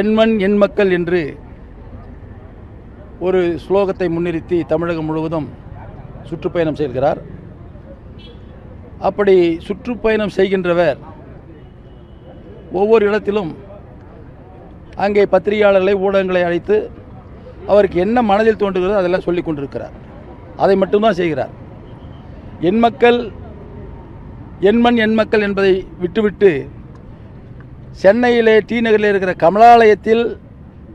எண்மண் எண் மக்கள் என்று ஒரு ஸ்லோகத்தை முன்னிறுத்தி தமிழகம் முழுவதும் சுற்றுப்பயணம் செய்கிறார். அப்படி சுற்றுப்பயணம் செய்கின்றவர் ஒவ்வொரு இடத்திலும் அங்கே பத்திரிகையாளர்களை ஊடகங்களை அழைத்து அவருக்கு என்ன மனதில் தோன்றுகிறதோ அதெல்லாம் சொல்லிக் கொண்டிருக்கிறார். அதை மட்டும்தான் செய்கிறார். என் மக்கள் எண்மண் எண் மக்கள் என்பதை விட்டுவிட்டு சென்னையிலே டி நகரில் இருக்கிற கமலாலயத்தில்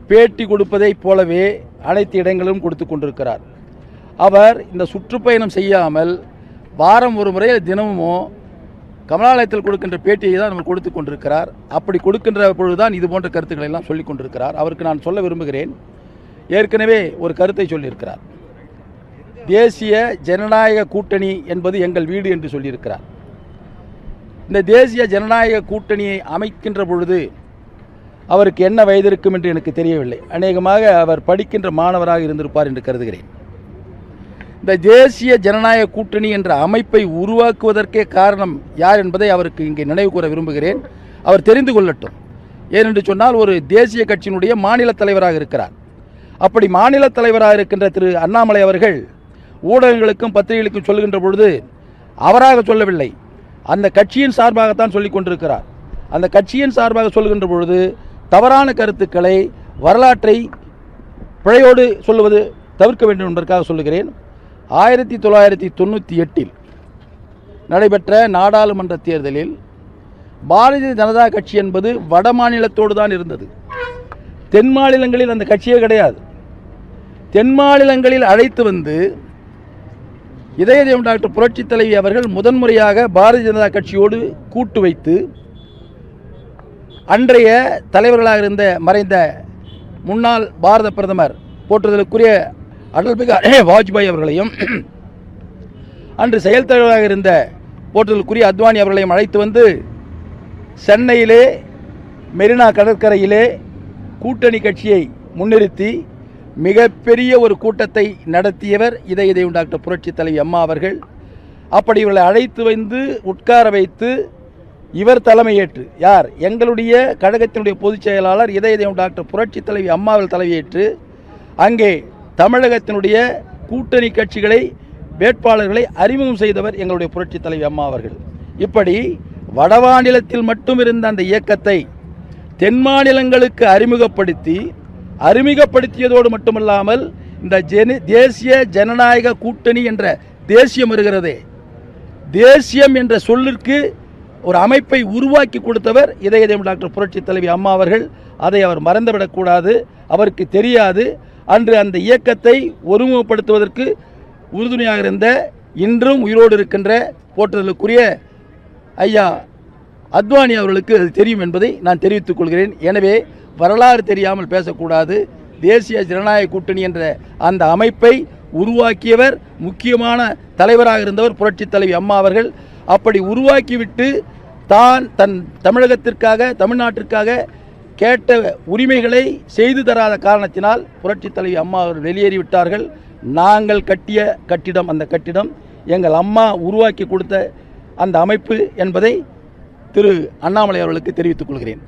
பேட்டி கொடுப்பதைப் போலவே அனைத்து இடங்களிலும் கொடுத்து கொண்டிருக்கிறார். அவர் இந்த சுற்றுப்பயணம் செய்யாமல் வாரம் ஒரு முறை தினமும் கமலாலயத்தில் கொடுக்கின்ற பேட்டியை தான் அவர் கொடுத்து கொண்டிருக்கிறார். அப்படி கொடுக்கின்ற பொழுதுதான் இது போன்ற கருத்துக்களை எல்லாம் சொல்லிக் கொண்டிருக்கிறார். அவருக்கு நான் சொல்ல விரும்புகிறேன். ஏற்கனவே ஒரு கருத்தை சொல்லியிருக்கிறார். தேசிய ஜனநாயக கூட்டணி என்பது எங்கள் வீடு என்று சொல்லியிருக்கிறார். இந்த தேசிய ஜனநாயக கூட்டணியை அமைக்கின்ற பொழுது அவருக்கு என்ன வயது இருக்கும் என்று எனக்கு தெரியவில்லை. அநேகமாக அவர் படிக்கின்ற மாணவராக இருந்திருப்பார் என்று கருதுகிறேன். இந்த தேசிய ஜனநாயக கூட்டணி என்ற அமைப்பை உருவாக்குவதற்கே காரணம் யார் என்பதை அவருக்கு இங்கே நினைவு கூற விரும்புகிறேன். அவர் தெரிந்து கொள்ளட்டும். ஏனென்று சொன்னால் ஒரு தேசிய கட்சியினுடைய மாநில தலைவராக இருக்கிறார். அப்படி மாநில தலைவராக இருக்கின்ற திரு அண்ணாமலை அவர்கள் ஊடகங்களுக்கும் பத்திரிகைகளுக்கும் சொல்லுகின்ற பொழுது அவராக சொல்லவில்லை. அந்த கட்சியின் சார்பாகத்தான் சொல்லிக் கொண்டிருக்கிறார். அந்த கட்சியின் சார்பாக சொல்லுகின்ற பொழுது தவறான கருத்துக்களை வரலாற்றை பிழையோடு சொல்லுவது தவிர்க்க வேண்டும் என்பதற்காக சொல்லுகிறேன். ஆயிரத்தி தொள்ளாயிரத்தி தொண்ணூற்றி எட்டில் நடைபெற்ற நாடாளுமன்ற தேர்தலில் பாரதிய ஜனதா கட்சி என்பது வட மாநிலத்தோடு தான் இருந்தது. தென் மாநிலங்களில் அந்த கட்சியே கிடையாது. தென் மாநிலங்களில் அழைத்து வந்து இதயதேவம் டாக்டர் புரட்சித் தலைவி அவர்கள் முதன்முறையாக பாரதிய ஜனதா கட்சியோடு கூட்டு வைத்து அன்றைய தலைவர்களாக இருந்த மறைந்த முன்னாள் பாரத பிரதமர் போற்றுதலுக்குரிய அடல் பிகாரி வாஜ்பாய் அவர்களையும் அன்று செயல் தலைவராக இருந்த போற்றுதலுக்குரிய அத்வானி அவர்களையும் அழைத்து வந்து சென்னையிலே மெரினா கடற்கரையிலே கூட்டணி கட்சியை முன்னிறுத்தி மிகப்பெரிய ஒரு கூட்டத்தை நடத்தியவர் இதய தெய்வம் டாக்டர் புரட்சி தலைவி அம்மா அவர்கள். அப்படி இவர்களை அழைத்து வந்து உட்கார வைத்து இவர் தலைமையேற்று. யார்? எங்களுடைய கழகத்தினுடைய பொதுச் செயலாளர் இதய தெய்வம் டாக்டர் புரட்சி தலைவி அம்மாவில் தலைமையேற்று. அங்கே தமிழகத்தினுடைய கூட்டணி கட்சிகளை வேட்பாளர்களை அறிமுகம் செய்தவர் எங்களுடைய புரட்சி தலைவி அம்மா அவர்கள். இப்படி வடமாநிலத்தில் மட்டும் இருந்த அந்த இயக்கத்தை தென் மாநிலங்களுக்கு அறிமுகப்படுத்தி அறிமுகப்படுத்தியதோடு மட்டுமல்லாமல் இந்த ஜெனி தேசிய ஜனநாயக கூட்டணி என்ற தேசியம் வருகிறதே. தேசியம் என்ற சொல்லிற்கு ஒரு அமைப்பை உருவாக்கி கொடுத்தவர் இதயதேவம் டாக்டர் புரட்சி தலைவி அம்மா அவர்கள். அதை அவர் மறந்துவிடக்கூடாது. அவருக்கு தெரியாது. அன்று அந்த இயக்கத்தை ஒருமுகப்படுத்துவதற்கு உறுதுணையாக இருந்த இன்றும் உயிரோடு இருக்கின்ற போற்றுதலுக்குரிய ஐயா அத்வானி அவர்களுக்கு அது தெரியும் என்பதை நான் தெரிவித்துக் கொள்கிறேன். எனவே வரலாறு தெரியாமல் பேசக்கூடாது. தேசிய ஜனநாயக கூட்டணி என்ற அந்த அமைப்பை உருவாக்கியவர் முக்கியமான தலைவராக இருந்தவர் புரட்சித் தலைவி அம்மா அவர்கள். அப்படி உருவாக்கிவிட்டு தான் தன் தமிழகத்திற்காக தமிழ்நாட்டிற்காக கேட்ட உரிமைகளை செய்து தராத காரணத்தினால் புரட்சித் தலைவி அம்மா அவர்கள் வெளியேறிவிட்டார்கள் நாங்கள் கட்டிய கட்டிடம் அந்த கட்டிடம் எங்கள் அம்மா உருவாக்கி கொடுத்த அந்த அமைப்பு என்பதை திரு அண்ணாமலை அவர்களுக்கு தெரிவித்துக் கொள்கிறேன்.